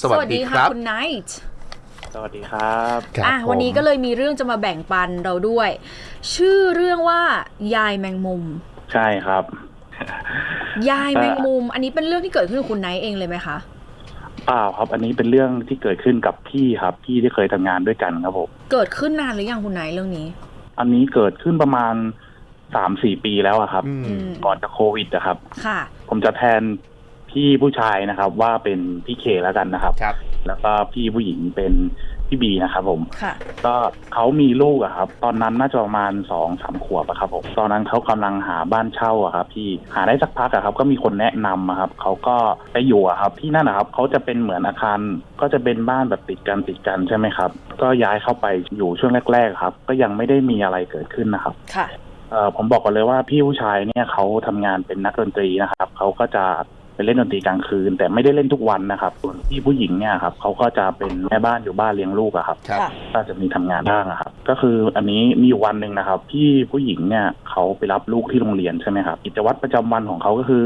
สวัสดีครับคุณไนท์สวัสดีครับครับอะผมวันนี้ก็เลยมีเรื่องจะมาแบ่งปันเราด้วย ชื่อเรื่องว่ายายแมงมุม ใช่ครับ ยายแมงมุม อันนี้เป็นเรื่องที่เกิดขึ้นกับคุณไนท์เองเลยไหมคะ เปล่าครับ อันนี้เป็นเรื่องที่เกิดขึ้นกับพี่ครับ พี่ที่เคยทำงานด้วยกันครับผมเกิดขึ้นนานหรือยังคุณไนท์เรื่องนี้ อันนี้เกิดขึ้นประมาณสามสี่ปีแล้วอะครับ อืมอืมก่อนจะโควิดนะครับ ค่ะ ผมจะแทน พี่ผู้ชายนะครับ ว่าเป็นพี่เคแล้วกันนะครับ ครับ แล้วก็พี่ผู้หญิงเป็นพี่บีนะครับผม ค่ะ ก็เขามีลูกอะครับ ตอนนั้นน่าจะประมาณสองสามขวบอะครับผมตอนนั้นเขากำลังหาบ้านเช่าอะครับ พี่หาได้สักพักอะครับ ก็มีคนแนะนำอะครับเขาก็ไปอยู่อะครับ ที่นั่นนะครับเขาจะเป็นเหมือนอาคารก็จะเป็นบ้านแบบติดกันติดกันใช่ไหมครับ ก็ย้ายเข้าไปอยู่ช่วงแรกๆครับ ก็ยังไม่ได้มีอะไรเกิดขึ้นนะครับ ค่ะ เอ่อผมบอกก่อนเลยว่าพี่ผู้ชายเนี่ยเขาทำงานเป็นนักดนตรีนะครับเขาก็จะไป เล่นดนตรีกลางคืน แต่ไม่ได้เล่นทุกวันนะครับส่วนพี่ผู้หญิงเนี่ยครับเขาก็จะเป็นแม่บ้านอยู่บ้านเลี้ยงลูกอะครับครับค่ะก็จะมีทำงานบ้างอะครับ ก็คืออันนี้มีอยู่วันหนึ่งนะครับ พี่ผู้หญิงเนี่ยเขาไปรับลูกที่โรงเรียนใช่ไหมครับกิจวัตรประจำวันของเขาก็คือ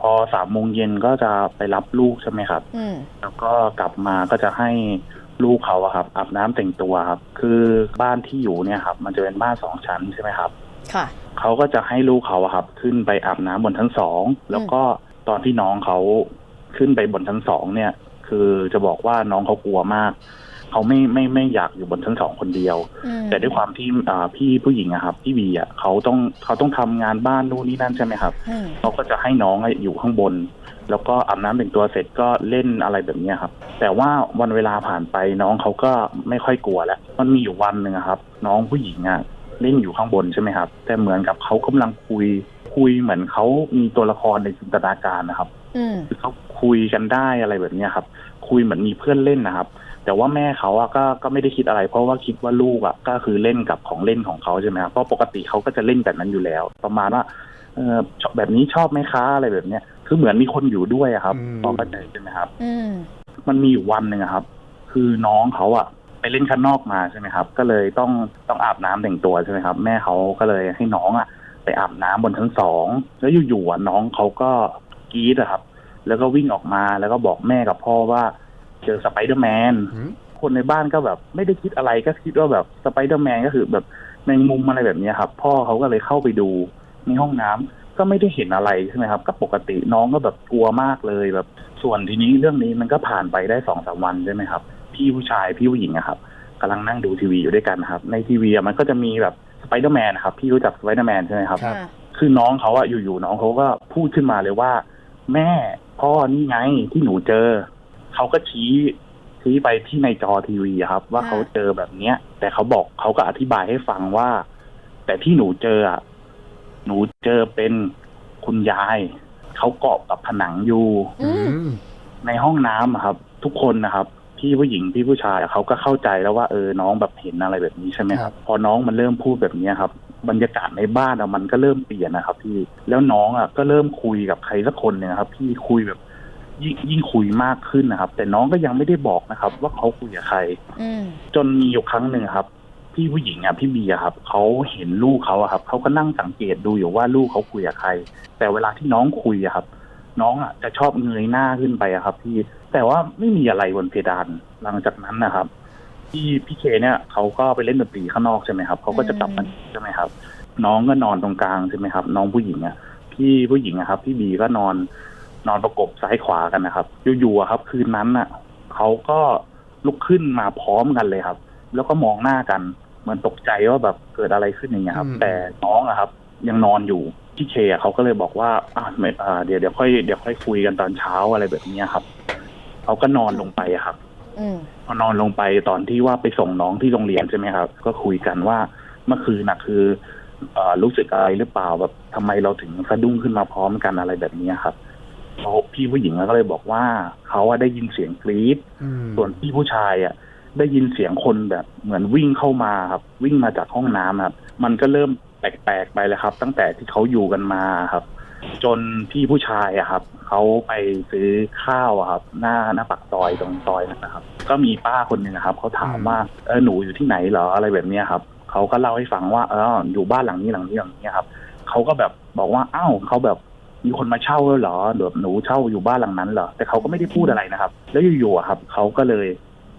พอสามโมงเย็นก็จะไปรับลูกใช่ไหมครับ อืม แล้วก็กลับมาก็จะให้ลูกเขาอะครับอาบน้ำแต่งตัวครับ คือบ้านที่อยู่เนี่ยครับ มันจะเป็นบ้านสองชั้นใช่ไหมครับ ค่ะ เขาก็จะให้ลูกเขาอะครับ ขึ้นไปอาบน้ำบนชั้นสองแล้วก็ ตอนที่น้องเขาขึ้นไปบนชั้นสองเนี่ย คือจะบอกว่าน้องเขากลัวมาก เขาไม่ไม่ไม่อยากอยู่บนชั้นสองคนเดียวอืมแต่ด้วยความที่อ่าพี่ผู้หญิงอะครับพี่บีอะเขาต้องเขาต้องทำงานบ้านนู่นนี่นั่นใช่ไหมครับอืมเขาก็จะให้น้องอะอยู่ข้างบน แล้วก็อาบน้ำแต่งตัวเสร็จก็เล่นอะไรแบบเนี้ยครับ แต่ว่าวันเวลาผ่านไปน้องเขาก็ไม่ค่อยกลัวแล้ว มันมีอยู่วันหนึ่งอะครับ น้องผู้หญิงอะเล่นอยู่ข้างบนใช่ไหมครับ แต่เหมือนกับเขากำลังคุย คุยเหมือนเขามีตัวละครในจินตนาการนะครับอืมคือเขาคุยกันได้อะไรแบบเนี้ยครับ คุยเหมือนมีเพื่อนเล่นนะครับ แต่ว่าแม่เขาอะก็ก็ไม่ได้คิดอะไร เพราะว่าคิดว่าลูกอะก็คือเล่นกับของเล่นของเขาใช่ไหมครับเพราะปกติเขาก็จะเล่นแบบนั้นอยู่แล้ว ประมาณว่าเออชอบแบบนี้ชอบไหมคะอะไรแบบเนี้ยคือเหมือนมีคนอยู่ด้วยอะครับอืมพอเข้าใจใช่ไหมครับอืมมันมีอยู่วันหนึ่งอะครับ คือน้องเขาอะไปเล่นข้างนอกมาใช่ไหมครับ ก็เลยต้องต้องอาบน้ำแต่งตัวใช่ไหมครับ แม่เขาก็เลยให้น้องอะ ไปอาบน้ำบนชั้นสองแล้วอยู่ๆอะน้องเขาก็กรี๊ดอะครับ แล้วก็วิ่งออกมาแล้วก็บอกแม่กับพ่อว่าเจอสไปเดอร์แมนอืมคนในบ้านก็แบบไม่ได้คิดอะไรก็คิดว่าแบบสไปเดอร์แมนก็คือแบบแมงมุมอะไรแบบเนี้ยครับ พ่อเขาก็เลยเข้าไปดูในห้องน้ำก็ไม่ได้เห็นอะไรใช่ไหมครับ ก็ปกติน้องก็แบบกลัวมากเลยแบบ ส่วนทีนี้เรื่องนี้มันก็ผ่านไปได้สองสามวันใช่ไหมครับ พี่ผู้ชายพี่ผู้หญิงอะครับกำลังนั่งดูทีวีอยู่ด้วยกันนะครับ ในทีวีอะมันก็จะมีแบบส ไปเดอร์แมนนะครับพี่รู้จักสไปเดอร์แมนใช่ไหมครับ ครับอ่าคือน้องเขาอะอยู่ๆน้องเขาก็พูดขึ้นมาเลยว่า แม่พ่อนี่ไงที่หนูเจอ เขาก็ชี้ชี้ไปที่ในจอทีวีอะครับ ว่าเขาเจอแบบเนี้ย แต่เขาบอกเขาก็อธิบายให้ฟังว่า แต่ที่หนูเจออะหนูเจอเป็นคุณยาย เขาเกาะกับผนังอยู่ อืมอืมในห้องน้ำอะครับ ทุกคนนะครับ พี่ผู้หญิงพี่ผู้ชายอะเขาก็เข้าใจแล้วว่าเออน้องแบบเห็นอะไรแบบนี้ใช่ไหมครับพอน้องมันเริ่มพูดแบบนี้ครับบรรยากาศในบ้านอะมันก็เริ่มเปลี่ยนนะครับ พี่แล้วน้องอะก็เริ่มคุยกับใครสักคนเนี่ยครับ พี่คุยแบบยิ่งยิ่งคุยมากขึ้นนะครับ แต่น้องก็ยังไม่ได้บอกนะครับ ว่าเขาคุยกับใครอืมจนมีอยู่ครั้งหนึ่งครับ พี่ผู้หญิงอะพี่เบียร์ครับเขาเห็นลูกเขาอะครับเขาก็นั่งสังเกตดูอยู่ว่าลูกเขาคุยกับใคร แต่เวลาที่น้องคุยอะครับ น้องอะจะชอบเงยหน้าขึ้นไปอะครับ พี่ แต่ว่าไม่มีอะไรบนเพดานหลังจากนั้นนะครับพี่พี่เคเนี่ยเขาก็ไปเล่นดนตรีข้างนอกใช่ไหมครับเขาก็จะกลับมาใช่ไหมครับ น้องก็นอนตรงกลางใช่ไหมครับ น้องผู้หญิงอะพี่ผู้หญิงอะครับ พี่บีก็นอนนอนประกบซ้ายขวากันนะครับอยู่ๆอะครับ คืนนั้นน่ะเขาก็ลุกขึ้นมาพร้อมกันเลยครับ แล้วก็มองหน้ากันเหมือนตกใจว่าแบบเกิดอะไรขึ้นอย่างเงี้ยครับอืมแต่น้องอะครับ ยังนอนอยู่พี่เคอะเขาก็เลยบอกว่าอ่าไม่อ่าเดี๋ยวเดี๋ยวค่อยเดี๋ยวค่อยคุยกันตอนเช้าอะไรแบบเนี้ยครับ เขาก็นอนลงไปอะครับอืมพอนอนลงไปตอนที่ว่าไปส่งน้องที่โรงเรียนใช่ไหมครับ ก็คุยกันว่าเมื่อคืนน่ะคือเอ่อรู้สึกอะไรหรือเปล่าแบบทำไมเราถึงสะดุ้งขึ้นมาพร้อมกันอะไรแบบนี้ครับเขาพี่ผู้หญิงก็เลยบอกว่าเขาอะได้ยินเสียงกรี๊ดอืมส่วนพี่ผู้ชายอะ ได้ยินเสียงคนแบบเหมือนวิ่งเข้ามาครับ วิ่งมาจากห้องน้ำครับ มันก็เริ่มแปลกๆไปเลยครับ ตั้งแต่ที่เขาอยู่กันมาครับ จนพี่ผู้ชายอะครับเขาไปซื้อข้าวอะครับ หน้าหน้าปากซอยตรงซอยนั่นนะครับ ก็มีป้าคนหนึ่งอะครับเขาถามว่าเออหนูอยู่ที่ไหนเหรออะไรแบบเนี้ยครับเขาก็เล่าให้ฟังว่าเอออยู่บ้านหลังนี้หลังนี้หลังนี้ครับเขาก็แบบบอกว่าอ้าวเขาแบบมีคนมาเช่าแล้วเหรอเดี๋ยวหนูเช่าอยู่บ้านหลังนั้นเหรอแต่เขาก็ไม่ได้พูดอะไรนะครับ แล้วอยู่ๆอะครับเขาก็เลย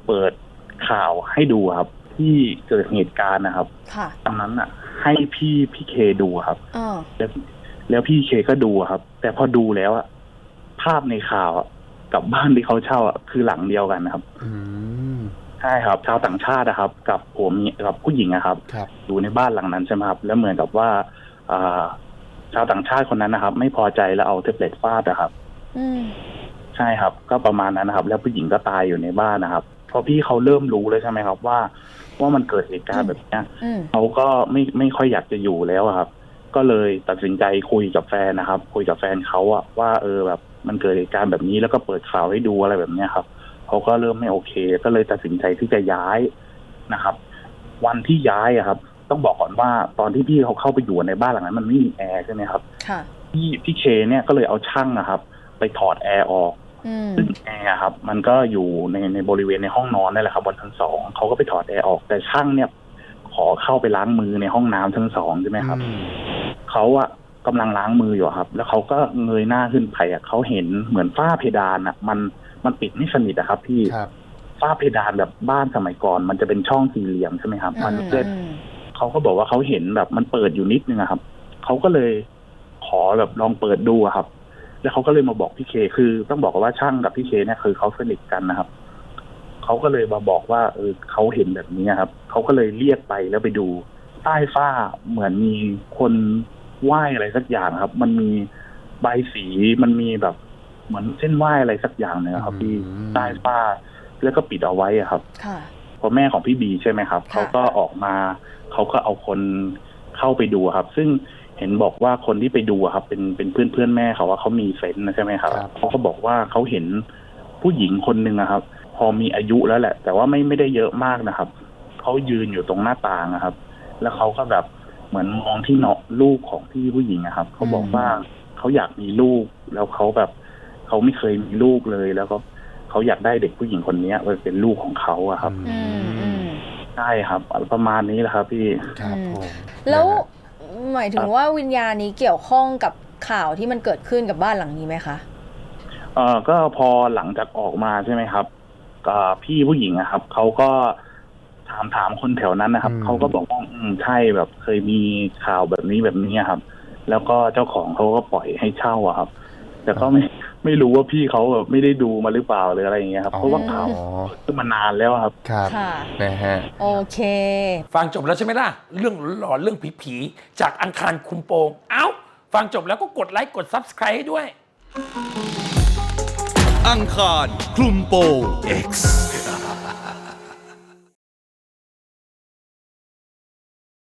เปิดข่าวให้ดูครับ ที่เกิดเหตุการณ์นะครับค่ะตอนนั้นอะ ให้พี่พี่เคดูครับอ่าแล้ว แล้วพี่เคก็ดูอะครับ แต่พอดูแล้วอะภาพในข่าวอะกับบ้านที่เขาเช่าอะคือหลังเดียวกันนะครับอืมใช่ครับ ชาวต่างชาตินะครับ กับผัวเมียกับผู้หญิงนะครับครับอยู่ในบ้านหลังนั้นใช่ไหมครับ แล้วเหมือนกับว่าอ่าชาวต่างชาติคนนั้นนะครับ ไม่พอใจแล้วเอาแท็บเล็ตฟาดนะครับอืมใช่ครับ ก็ประมาณนั้นนะครับ แล้วผู้หญิงก็ตายอยู่ในบ้านนะครับพอพี่เขาเริ่มรู้เลยใช่ไหมครับ ว่าว่ามันเกิดเหตุการณ์แบบเนี้ยอืมเขาก็ไม่ไม่ค่อยอยากจะอยู่แล้วอะครับ ก็เลยตัดสินใจคุยกับแฟนนะครับ คุยกับแฟนเขาอะว่าเออแบบมันเกิดเหตุการณ์แบบนี้แล้วก็เปิดข่าวให้ดูอะไรแบบเนี้ยครับเขาก็เริ่มไม่โอเค ก็เลยตัดสินใจที่จะย้ายนะครับ วันที่ย้ายอะครับ ต้องบอกก่อนว่าตอนที่พี่เขาเข้าไปอยู่ในบ้านหลังนั้น มันไม่มีแอร์ใช่ไหมครับค่ะพี่พี่เคเนี่ยก็เลยเอาช่างนะครับ ไปถอดแอร์ออกอืมซึ่งแอร์ครับ มันก็อยู่ในในบริเวณในห้องนอนนั่นแหละครับบนชั้นสองเขาก็ไปถอดแอร์ออกแต่ช่างเนี่ยขอเข้าไปล้างมือในห้องน้ำชั้นสองใช่ไหมครับอืม เขาอะกำลังล้างมืออยู่อะครับ แล้วเขาก็เงยหน้าขึ้นไปอะเขาเห็นเหมือนฝ้าเพดานอะมันมันปิดไม่สนิทอะครับ พี่ครับฝ้าเพดานแบบบ้านสมัยก่อน มันจะเป็นช่องสี่เหลี่ยมใช่ไหมครับมันก็อืมเขาก็บอกว่าเขาเห็นแบบมันเปิดอยู่นิดนึงอะครับเขาก็เลยขอแบบลองเปิดดูอะครับ แล้วเขาก็เลยมาบอกพี่เค คือต้องบอกว่าช่างกับพี่เคเนี่ยคือเขาสนิทกันนะครับเขาก็เลยมาบอกว่าเออเขาเห็นแบบนี้ครับเขาก็เลยเรียกไปแล้วไปดู ใต้ฝ้าเหมือนมีคน ไหว้อะไรสักอย่างครับ มันมีใบสีมันมีแบบเหมือนเส้นไหว้อะไรสักอย่างเนี่ยครับพี่อืมใต้ฝ้าแล้วก็ปิดเอาไว้อะครับค่ะพอแม่ของพี่บีใช่ไหมครับค่ะเขาก็ออกมาเขาก็เอาคนเข้าไปดูครับ ซึ่งเห็นบอกว่าคนที่ไปดูอะครับ เป็นเป็นเพื่อนเพื่อนแม่เขาว่าเขามีเซนส์นะใช่ไหมครับครับเขาก็บอกว่าเขาเห็นผู้หญิงคนหนึ่งอะครับ พอมีอายุแล้วแหละ แต่ว่าไม่ไม่ได้เยอะมากนะครับเขายืนอยู่ตรงหน้าต่างนะครับ แล้วเขาก็แบบ เหมือนมองที่เนาะลูกของพี่ผู้หญิงอะครับเขาบอกว่าเขาอยากมีลูก แล้วเขาแบบเขาไม่เคยมีลูกเลยแล้วก็เขาอยากได้เด็กผู้หญิงคนเนี้ยไว้เป็นลูกของเขาอะครับอืมอืมใช่ครับ ประมาณนี้แหละครับ พี่ครับอืมผมแล้วนะฮะหมายถึงว่าวิญญาณนี้เกี่ยวข้องกับข่าวที่มันเกิดขึ้นกับบ้านหลังนี้ไหมคะเอ่อก็พอหลังจากออกมาใช่ไหมครับก็พี่ผู้หญิงอะครับเขาก็ ถามถามคนแถวนั้นนะครับเขาก็บอกว่าอืมใช่แบบเคยมีข่าวแบบนี้แบบนี้อะครับ แล้วก็เจ้าของเขาก็ปล่อยให้เช่าอะครับ แต่ก็ไม่ไม่รู้ว่าพี่เขาแบบไม่ได้ดูมาหรือเปล่าหรืออะไรอย่างเงี้ยครับเพราะว่าข่าวอ๋อขึ้นมานานแล้วครับ ครับค่ะ นะฮะ โอเค ฟังจบแล้วใช่ไหมล่ะ เรื่องหลอนๆเรื่องผีๆจากอังคารคุมโปง เอ้า ฟังจบแล้วก็กดไลค์กด Subscribe ให้ด้วย อังคารคลุมโปง X